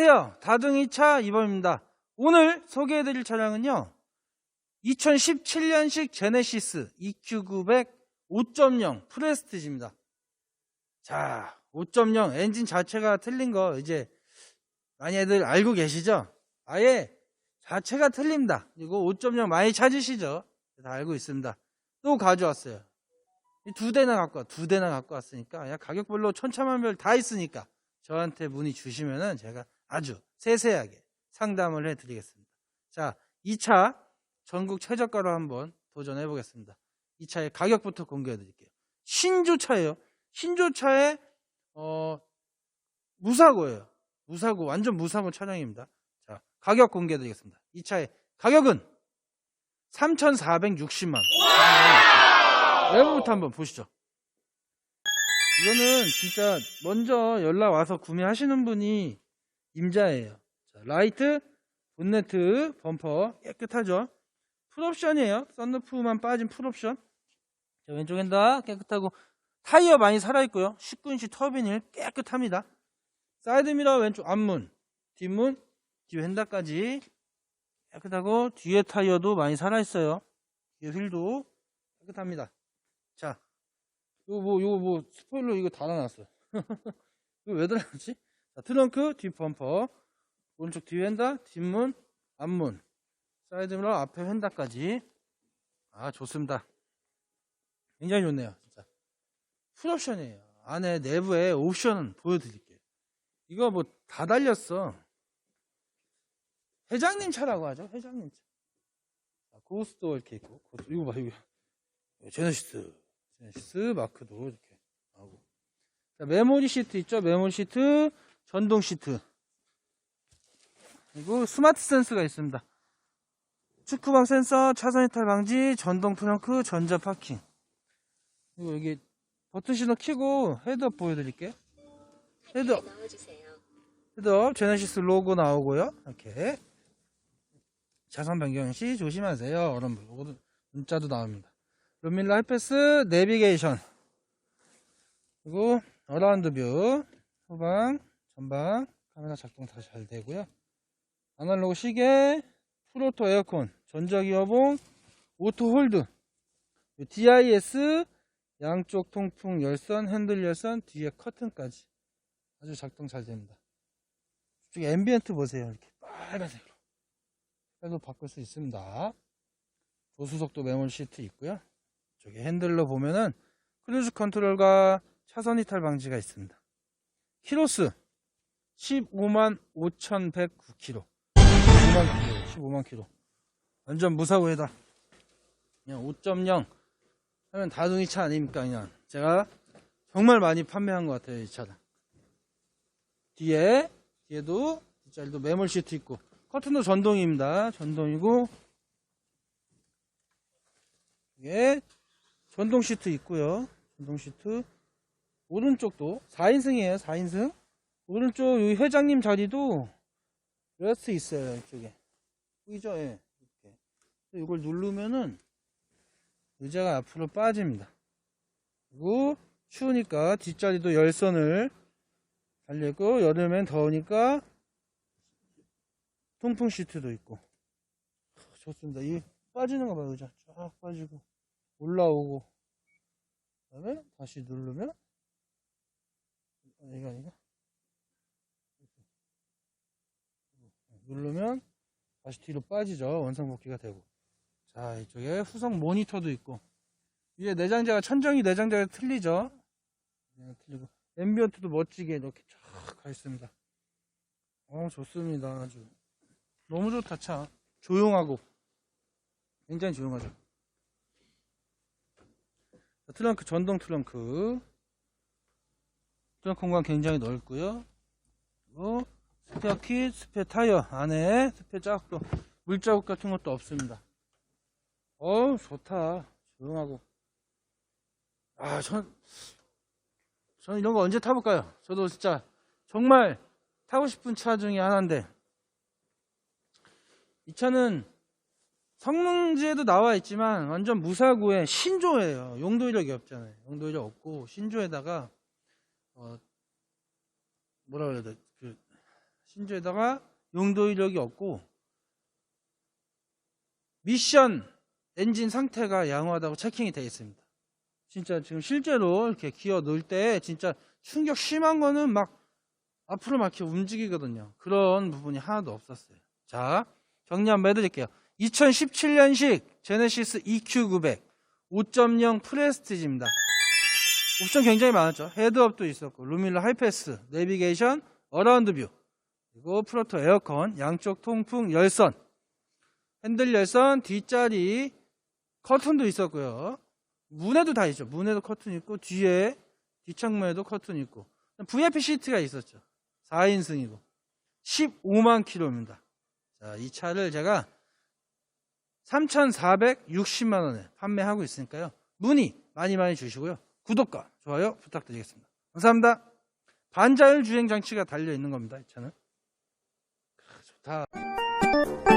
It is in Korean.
안녕하세요. 다둥이차 이범입니다. 오늘 소개해드릴 차량은요. 2017년식 제네시스 EQ900 5.0 프레스티지입니다. 자, 5.0 엔진 자체가 틀린 거 이제 많이들 알고 계시죠? 아예 자체가 틀립니다. 이거 5.0 많이 찾으시죠? 다 알고 있습니다. 또 가져왔어요. 이두 대나 갖고 와, 두 대나 갖고 왔으니까 야 가격별로 천차만별 다 있으니까 저한테 문의 주시면은 제가 아주 세세하게 상담을 해드리겠습니다. 자, 2차 전국 최저가로 한번 도전해 보겠습니다. 이 차의 가격부터 공개해 드릴게요. 신조차예요. 신조차에 어 무사고예요. 무사고 완전 무사고 차량입니다. 자, 가격 공개해 드리겠습니다. 이 차의 가격은 3,460만 원. 외부부터 한번 보시죠. 이거는 진짜 먼저 연락 와서 구매하시는 분이 임자예요. 자, 라이트, 본네트, 범퍼 깨끗하죠. 풀옵션이에요. 썬루프만 빠진 풀옵션. 자, 왼쪽 엔 다 깨끗하고 타이어 많이 살아있고요. 19인치 터빈일 깨끗합니다. 사이드미러 왼쪽 앞문, 뒷문, 뒤 휀다까지 깨끗하고 뒤에 타이어도 많이 살아있어요. 뒤에 휠도 깨끗합니다. 자, 요거 뭐, 요거 뭐, 스포일러 이거 달아놨어. 이거 왜 달아놨지? 자, 트렁크, 뒷 범퍼, 오른쪽 뒤 휀다, 뒷문, 앞문, 사이드미러, 앞에 휀다까지. 아, 좋습니다. 굉장히 좋네요, 진짜. 풀옵션이에요. 안에 내부에 옵션은 보여드릴게요. 이거 뭐, 다 달렸어. 회장님 차라고 하죠, 회장님 차. 자, 고스도 이렇게 있고, 고스트, 이거 봐, 이거. 제네시스. 제네시스 마크도 이렇게 나오고. 자, 메모리 시트 있죠? 메모리 시트, 전동 시트. 그리고 스마트 센스가 있습니다. 축구방 센서, 차선 이탈 방지, 전동 트렁크, 전자 파킹. 그리고 여기 버튼 신호 켜고 헤드업 보여드릴게요. 헤드업. 헤드업, 제네시스 로고 나오고요. 이렇게. 차선 변경 시 조심하세요. 이런 로고 문자도 나옵니다. 루밀라 하이패스 내비게이션 그리고 어라운드 뷰 후방 전방 카메라 작동 다 잘 되고요. 아날로그 시계 프로토 에어컨 전자기 어봉 오토 홀드 DIS 양쪽 통풍 열선 핸들 열선 뒤에 커튼까지 아주 작동 잘 됩니다. 이쪽 앰비언트 보세요. 이렇게 빨간색으로. 색깔도 바꿀 수 있습니다. 조수석도 메모리 시트 있고요. 저기 핸들로 보면은 크루즈 컨트롤과 차선 이탈 방지가 있습니다. 키로수 15만 5,109km. 15만 km, 15만 km. 완전 무사고에다. 그냥 5.0 하면 다둥이 차 아닙니까? 그냥 제가 정말 많이 판매한 것 같아요, 이 차는. 뒤에, 뒤에도 뒷자리도 매몰 시트 있고 커튼도 전동입니다. 전동이고 이게 전동 시트 있고요. 전동 시트. 오른쪽도 4인승이에요. 4인승. 오른쪽 이 회장님 자리도 레스트 있어요. 이쪽에. 보이죠? 예. 이렇게. 이걸 누르면은 의자가 앞으로 빠집니다. 그리고 추우니까 뒷자리도 열선을 달려있고 여름엔 더우니까 통풍 시트도 있고 좋습니다. 이 빠지는 거 봐요. 의자 쫙 빠지고 올라오고 그 다음에 다시 누르면 이거 아니가 누르면 다시 뒤로 빠지죠. 원상복귀가 되고. 자 이쪽에 후속 모니터도 있고. 위에 내장재가 천정이 내장재가 틀리죠? 네, 틀리고. 앰비언트도 멋지게 이렇게 쫙 가 있습니다. 어 좋습니다 아주. 너무 좋다 차. 조용하고. 굉장히 조용하죠. 트렁크 전동 트렁크. 트렁크 공간 굉장히 넓고요. 그리고 스페어 킷 스페어 타이어 안에 스페어 자국도 물자국 같은 것도 없습니다 어 좋다 조용하고 아전 저는 이런 거 언제 타볼까요 저도 진짜 정말 타고 싶은 차 중에 하나인데 이 차는 성능지에도 나와 있지만 완전 무사고의 신조예요. 용도 이력이 없잖아요. 용도 이력 없고 신조에다가 어 뭐라 그래야 돼? 그 신조에다가 용도 이력이 없고 미션 엔진 상태가 양호하다고 체킹이 되어 있습니다. 진짜 지금 실제로 이렇게 기어 놓을 때 진짜 충격 심한 거는 막 앞으로 막 이렇게 움직이거든요. 그런 부분이 하나도 없었어요. 자, 정리 한번 해드릴게요. 2017년식 제네시스 EQ900 5.0 프레스티지입니다. 옵션 굉장히 많았죠. 헤드업도 있었고, 루밀러 하이패스, 내비게이션, 어라운드 뷰, 그리고 프로토 에어컨, 양쪽 통풍 열선, 핸들 열선, 뒷자리, 커튼도 있었고요. 문에도 다 있죠. 문에도 커튼 있고, 뒤에, 뒷창문에도 커튼 있고, VIP 시트가 있었죠. 4인승이고, 15만 킬로입니다. 자, 이 차를 제가 3,460만 원에 판매하고 있으니까요. 문의 많이 많이 주시고요. 구독과 좋아요 부탁드리겠습니다. 감사합니다. 반자율 주행 장치가 달려 있는 겁니다. 이 차는. 크, 좋다.